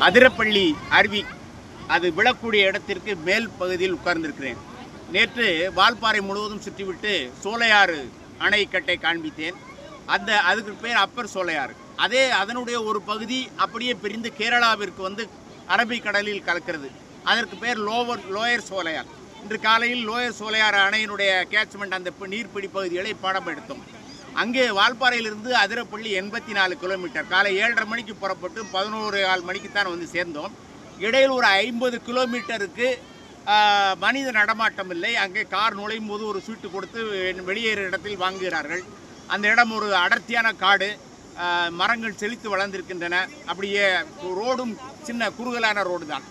அதிரப்பள்ளி அருவி. அது விழக்கூடிய இடத்திற்கு மேல் பகுதியில் உட்கார்ந்திருக்கிறேன். நேற்று வால்பாறை முழுவதும் சுற்றிவிட்டு சோலையாறு அணைக்கட்டை காண்பித்தேன். அந்த அதுக்கு பேர் அப்பர் சோலையாறு. அதே அதனுடைய ஒரு பகுதி அப்படியே பிரிந்து கேரளாவிற்கு வந்து அரபிக்கடலில் கலக்கிறது. அதற்கு பேர் லோவர் லோயர் சோலையார் இன்று காலையில் லோயர் சோலையார் அணையினுடைய கேட்ச்மெண்ட் அந்த ப- நீர்பிடி பகுதிகளை பாடம் எடுத்தோம் அங்கே வால்பாறையிலிருந்து அதிரப்பள்ளி எண்பத்தி நாலு கிலோமீட்டர். காலை ஏழரை மணிக்கு புறப்பட்டு பதினோரு கால் மணிக்கு தான் வந்து சேர்ந்தோம். இடையில் ஒரு ஐம்பது கிலோமீட்டருக்கு மனித நடமாட்டம் இல்லை. அங்கே கார் நுழையும் போது ஒரு சீட்டு கொடுத்து வெளியேற இடத்தில் வாங்குகிறார்கள். அந்த இடம் ஒரு அடர்த்தியான காடு. மரங்கள் செழித்து வளர்ந்திருக்கின்றன. அப்படியே ரோடும் சின்ன குறுகலான ரோடு தான்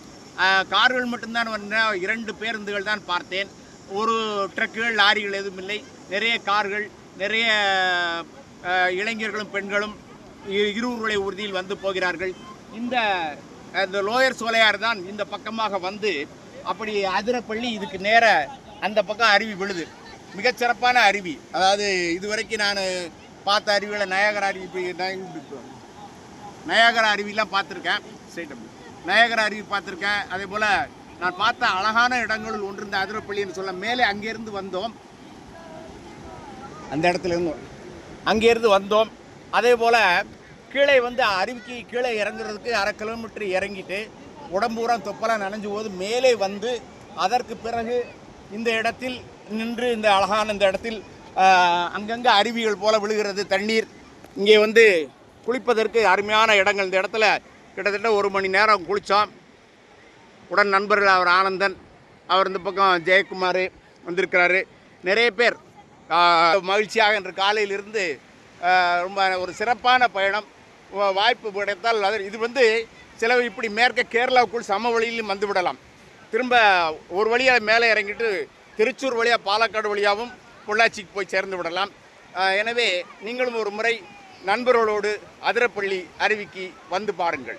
கார்கள் மட்டும்தான் வந்த இரண்டு பேருந்துகள் தான் பார்த்தேன். ஒரு ட்ரக்குகள் லாரிகள் எதுவும் இல்லை. நிறைய கார்கள் நிறைய இளைஞர்களும் பெண்களும் இ- இருவருடைய உறுதியில் வந்து போகிறார்கள். இந்த இந்த லோயர் சோலையார் தான் இந்த பக்கமாக வந்து அப்படி அதிரப்பள்ளி இதுக்கு நேர அந்த பக்கம் அருவி விழுது. மிகச்சிறப்பான அருவி. அதாவது இதுவரைக்கும் நான் பார்த்த அருவியில் நயகரா அருவி இப்படி அருவிலாம் பார்த்துருக்கேன். சரி தம்பி. அருவி பார்த்துருக்கேன். அதே போல் நான் பார்த்த அழகான இடங்களில் ஒன்று இந்த அதிரப்பள்ளின்னு சொல்ல மேலே அங்கேருந்து வந்தோம். அந்த இடத்துல இருந்தோம் அங்கேருந்து வந்தோம். அதே போல் கீழே வந்து அருவிக்கு கீழே இறங்குறதுக்கு அரை கிலோமீட்டர் இறங்கிட்டு உடம்பூரா தொப்பலாம் நனைஞ்சு போது மேலே வந்து அதற்கு பிறகு இந்த இடத்தில் நின்று இந்த அழகான இந்த இடத்தில் அங்கங்கே அருவிகள் போல விழுகிறது தண்ணீர் இங்கே வந்து குளிப்பதற்கு அருமையான இடங்கள். இந்த இடத்துல கிட்டத்தட்ட ஒரு மணி நேரம் குளித்தோம் உடன் நண்பர்கள் அவர் ஆனந்தன் அவர் இந்த பக்கம் ஜெயக்குமார் வந்திருக்கிறாரு. நிறைய பேர் மகிழ்ச்சியாக இன்று காலையிலிருந்து ரொம்ப ஒரு சிறப்பான பயணம் வா- வாய்ப்பு கிடைத்தால் அது இது வந்து சில இப்படி மேற்க கேரளாவுக்குள் சம வழியிலும் வந்து விடலாம். திரும்ப ஒரு வழியாக மேலே இறங்கிட்டு திருச்சூர் வழியாக பாலக்காடு வழியாகவும் பொள்ளாச்சிக்கு போய் சேர்ந்து விடலாம். எனவே நீங்களும் ஒரு முறை நண்பர்களோடு அதிரப்பள்ளி அருவிக்கு வந்து பாருங்கள்.